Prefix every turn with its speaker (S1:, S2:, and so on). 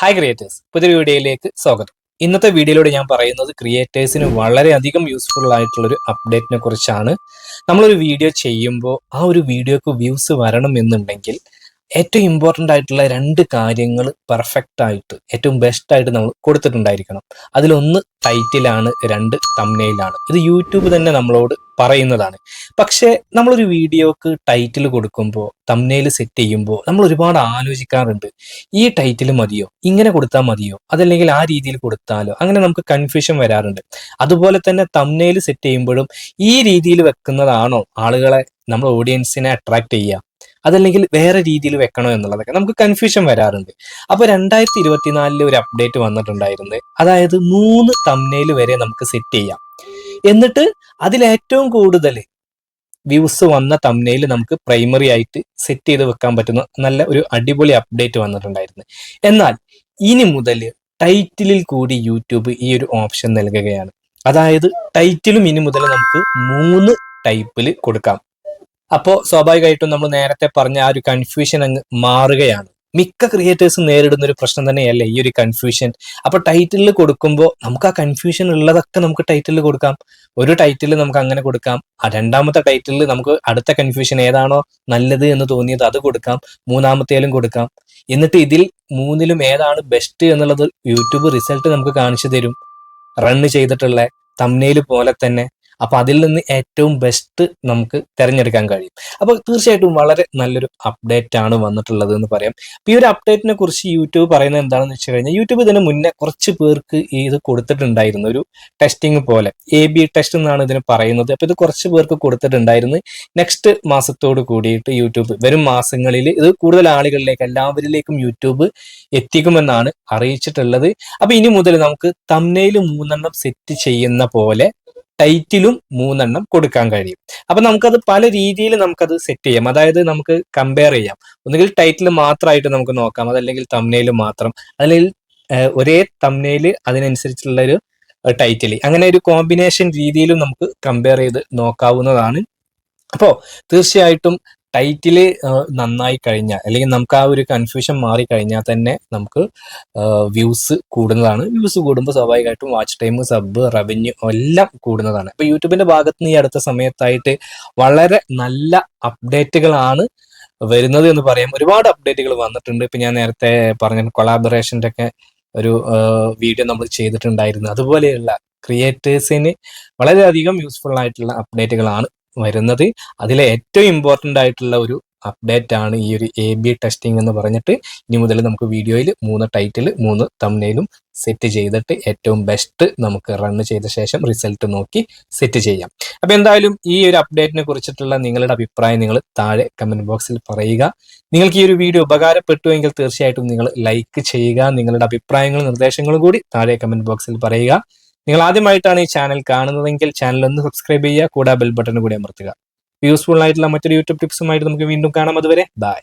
S1: Hi creators പുതിയൊരു വീഡിയോയിലേക്ക് സ്വാഗതം. ഇന്നത്തെ വീഡിയോയിലൂടെ ഞാൻ പറയുന്നത് ക്രിയേറ്റേഴ്സിന് വളരെയധികം യൂസ്ഫുൾ ആയിട്ടുള്ള ഒരു അപ്ഡേറ്റിനെ കുറിച്ചാണ്. നമ്മളൊരു വീഡിയോ ചെയ്യുമ്പോൾ ആ ഒരു വീഡിയോക്ക് വ്യൂസ് വരണം എന്നുണ്ടെങ്കിൽ ഏറ്റവും ഇമ്പോർട്ടന്റ് ആയിട്ടുള്ള രണ്ട് കാര്യങ്ങൾ പെർഫെക്റ്റ് ആയിട്ട് ഏറ്റവും ബെസ്റ്റ് ആയിട്ട് നമ്മൾ കൊടുത്തിട്ടുണ്ടായിരിക്കണം. അതിലൊന്ന് ടൈറ്റിലാണ് രണ്ട് തമ്നയിലാണ് ഇത് യൂട്യൂബ് തന്നെ നമ്മളോട് പറയുന്നതാണ്. പക്ഷേ നമ്മളൊരു വീഡിയോക്ക് ടൈറ്റിൽ കൊടുക്കുമ്പോൾ തമ്നയിൽ സെറ്റ് ചെയ്യുമ്പോൾ നമ്മൾ ഒരുപാട് ആലോചിക്കാറുണ്ട്. ഈ ടൈറ്റിൽ മതിയോ? ഇങ്ങനെ കൊടുത്താൽ മതിയോ? അതല്ലെങ്കിൽ ആ രീതിയിൽ കൊടുത്താലോ? അങ്ങനെ നമുക്ക് കൺഫ്യൂഷൻ വരാറുണ്ട്. അതുപോലെ തന്നെ തമ്നയിൽ സെറ്റ് ചെയ്യുമ്പോഴും ഈ രീതിയിൽ വെക്കുന്നതാണോ ആളുകളെ നമ്മുടെ ഓഡിയൻസിനെ അട്രാക്ട് ചെയ്യുക? അതല്ലെങ്കിൽ വേറെ രീതിയിൽ വെക്കണോ എന്നുള്ളതൊക്കെ നമുക്ക് കൺഫ്യൂഷൻ വരാറുണ്ട്. അപ്പൊ രണ്ടായിരത്തി ഇരുപത്തിനാലിൽ ഒരു അപ്ഡേറ്റ് വന്നിട്ടുണ്ടായിരുന്നു. അതായത് മൂന്ന് തമ്നയിൽ വരെ നമുക്ക് സെറ്റ് ചെയ്യാം. എന്നിട്ട് അതിലേറ്റവും കൂടുതൽ വ്യൂസ് വന്ന തമ്നയിൽ നമുക്ക് പ്രൈമറി ആയിട്ട് സെറ്റ് ചെയ്ത് വെക്കാൻ പറ്റുന്ന നല്ല ഒരു അടിപൊളി അപ്ഡേറ്റ് വന്നിട്ടുണ്ടായിരുന്നു. എന്നാൽ ഇനി മുതൽ ടൈറ്റിലിൽ കൂടി യൂട്യൂബ് ഈ ഒരു ഓപ്ഷൻ നൽകുകയാണ്. അതായത് ടൈറ്റിലും ഇനി മുതൽ നമുക്ക് മൂന്ന് ടൈപ്പിൽ കൊടുക്കാം. അപ്പോൾ സ്വാഭാവികമായിട്ടും നമ്മൾ നേരത്തെ പറഞ്ഞ ആ ഒരു കൺഫ്യൂഷൻ അങ്ങ് മാറുകയാണ്. മിക്ക ക്രിയേറ്റേഴ്സും നേരിടുന്ന ഒരു പ്രശ്നം തന്നെയല്ലേ ഈ ഒരു കൺഫ്യൂഷൻ അപ്പൊ ടൈറ്റിലിൽ കൊടുക്കുമ്പോൾ നമുക്ക് ആ കൺഫ്യൂഷൻ ഉള്ളതൊക്കെ നമുക്ക് ടൈറ്റിലിൽ കൊടുക്കാം. ഒരു ടൈറ്റിൽ നമുക്ക് അങ്ങനെ കൊടുക്കാം. ആ രണ്ടാമത്തെ ടൈറ്റിലിൽ നമുക്ക് അടുത്ത കൺഫ്യൂഷൻ ഏതാണോ നല്ലത് എന്ന് തോന്നിയത് അത് കൊടുക്കാം. മൂന്നാമത്തേലും കൊടുക്കാം. എന്നിട്ട് ഇതിൽ മൂന്നിലും ഏതാണ് ബെസ്റ്റ് എന്നുള്ളത് യൂട്യൂബ് റിസൾട്ട് നമുക്ക് കാണിച്ചു തരും. റണ്ണ് ചെയ്തിട്ടുള്ള തമ്നയിൽ പോലെ തന്നെ. അപ്പൊ അതിൽ നിന്ന് ഏറ്റവും ബെസ്റ്റ് നമുക്ക് തിരഞ്ഞെടുക്കാൻ കഴിയും. അപ്പൊ തീർച്ചയായിട്ടും വളരെ നല്ലൊരു അപ്ഡേറ്റ് ആണ് വന്നിട്ടുള്ളത് എന്ന് പറയാം. അപ്പൊ ഈ ഒരു അപ്ഡേറ്റിനെ കുറിച്ച് യൂട്യൂബ് പറയുന്നത് എന്താണെന്ന് വെച്ച് കഴിഞ്ഞാൽ യൂട്യൂബ് ഇതിന് മുന്നേ കുറച്ച് പേർക്ക് ഇത് കൊടുത്തിട്ടുണ്ടായിരുന്നു. ഒരു ടെസ്റ്റിംഗ് പോലെ. എ ബി ടെസ്റ്റ് എന്നാണ് ഇതിന് പറയുന്നത്. അപ്പൊ ഇത് കുറച്ച് പേർക്ക് കൊടുത്തിട്ടുണ്ടായിരുന്നു. നെക്സ്റ്റ് മാസത്തോട് കൂടിയിട്ട് യൂട്യൂബ് വരും മാസങ്ങളിൽ ഇത് കൂടുതൽ ആളുകളിലേക്ക് എല്ലാവരിലേക്കും യൂട്യൂബ് എത്തിക്കുമെന്നാണ് അറിയിച്ചിട്ടുള്ളത്. അപ്പൊ ഇനി മുതൽ നമുക്ക് തമ്നയിൽ മൂന്നെണ്ണം സെറ്റ് ചെയ്യുന്ന പോലെ ടൈറ്റിലും മൂന്നെണ്ണം കൊടുക്കാൻ കഴിയും. അപ്പൊ നമുക്കത് പല രീതിയിൽ നമുക്കത് സെറ്റ് ചെയ്യാം. അതായത് നമുക്ക് കമ്പയർ ചെയ്യാം. ഒന്നുകിൽ ടൈറ്റിൽ മാത്രമായിട്ട് നമുക്ക് നോക്കാം. അതല്ലെങ്കിൽ തമ്നയിൽ മാത്രം. അല്ലെങ്കിൽ ഒരേ തമ്നയിൽ അതിനനുസരിച്ചുള്ള ഒരു ടൈറ്റിൽ അങ്ങനെ ഒരു കോമ്പിനേഷൻ രീതിയിലും നമുക്ക് കമ്പയർ ചെയ്ത് നോക്കാവുന്നതാണ്. അപ്പോൾ തീർച്ചയായിട്ടും ടൈറ്റിൽ നന്നായി കഴിഞ്ഞാൽ അല്ലെങ്കിൽ നമുക്ക് ആ ഒരു കൺഫ്യൂഷൻ മാറി കഴിഞ്ഞാൽ തന്നെ നമുക്ക് വ്യൂസ് കൂടുന്നതാണ്. വ്യൂസ് കൂടുമ്പോൾ സ്വാഭാവികമായിട്ടും വാച്ച് ടൈം സബ് റവന്യൂ എല്ലാം കൂടുന്നതാണ്. അപ്പൊ യൂട്യൂബിന്റെ ഭാഗത്ത് നിന്ന് ഈ അടുത്ത സമയത്തായിട്ട് വളരെ നല്ല അപ്ഡേറ്റുകളാണ് വരുന്നത് എന്ന് പറയാം. ഒരുപാട് അപ്ഡേറ്റുകൾ വന്നിട്ടുണ്ട്. ഇപ്പൊ ഞാൻ നേരത്തെ പറഞ്ഞ കൊളാബറേഷന്റെ ഒക്കെ ഒരു വീഡിയോ നമ്മൾ ചെയ്തിട്ടുണ്ടായിരുന്നു. അതുപോലെയുള്ള ക്രിയേറ്റേഴ്സിന് വളരെയധികം യൂസ്ഫുൾ ആയിട്ടുള്ള അപ്ഡേറ്റുകളാണ് വരുന്നത്. അതിലെ ഏറ്റവും ഇമ്പോർട്ടന്റ് ആയിട്ടുള്ള ഒരു അപ്ഡേറ്റ് ആണ് ഈ ഒരു എ ബി ടെസ്റ്റിംഗ് എന്ന് പറഞ്ഞിട്ട് ഇനി മുതൽ നമുക്ക് വീഡിയോയിൽ മൂന്ന് ടൈറ്റിൽ മൂന്ന് തമ്നയിലും സെറ്റ് ചെയ്തിട്ട് ഏറ്റവും ബെസ്റ്റ് നമുക്ക് റൺ ചെയ്ത ശേഷം റിസൾട്ട് നോക്കി സെറ്റ് ചെയ്യാം. അപ്പൊ എന്തായാലും ഈ ഒരു അപ്ഡേറ്റിനെ കുറിച്ചിട്ടുള്ള നിങ്ങളുടെ അഭിപ്രായം നിങ്ങൾ താഴെ കമന്റ് ബോക്സിൽ പറയുക. നിങ്ങൾക്ക് ഈ ഒരു വീഡിയോ ഉപകാരപ്പെട്ടുവെങ്കിൽ തീർച്ചയായിട്ടും നിങ്ങൾ ലൈക്ക് ചെയ്യുക. നിങ്ങളുടെ അഭിപ്രായങ്ങളും നിർദ്ദേശങ്ങളും കൂടി താഴെ കമന്റ് ബോക്സിൽ പറയുക. നിങ്ങൾ ആദ്യമായിട്ടാണ് ഈ ചാനൽ കാണുന്നതെങ്കിൽ ചാനൽ ഒന്ന് സബ്സ്ക്രൈബ് ചെയ്യുക കൂടാ ബെൽ ബട്ടൺ കൂടി അമർത്തുക. യൂസ്ഫുൾ ആയിട്ടുള്ള മറ്റൊരു യൂട്യൂബ് ടിപ്സുമായിട്ട് നമുക്ക് വീണ്ടും കാണാം. അതുവരെ ബൈ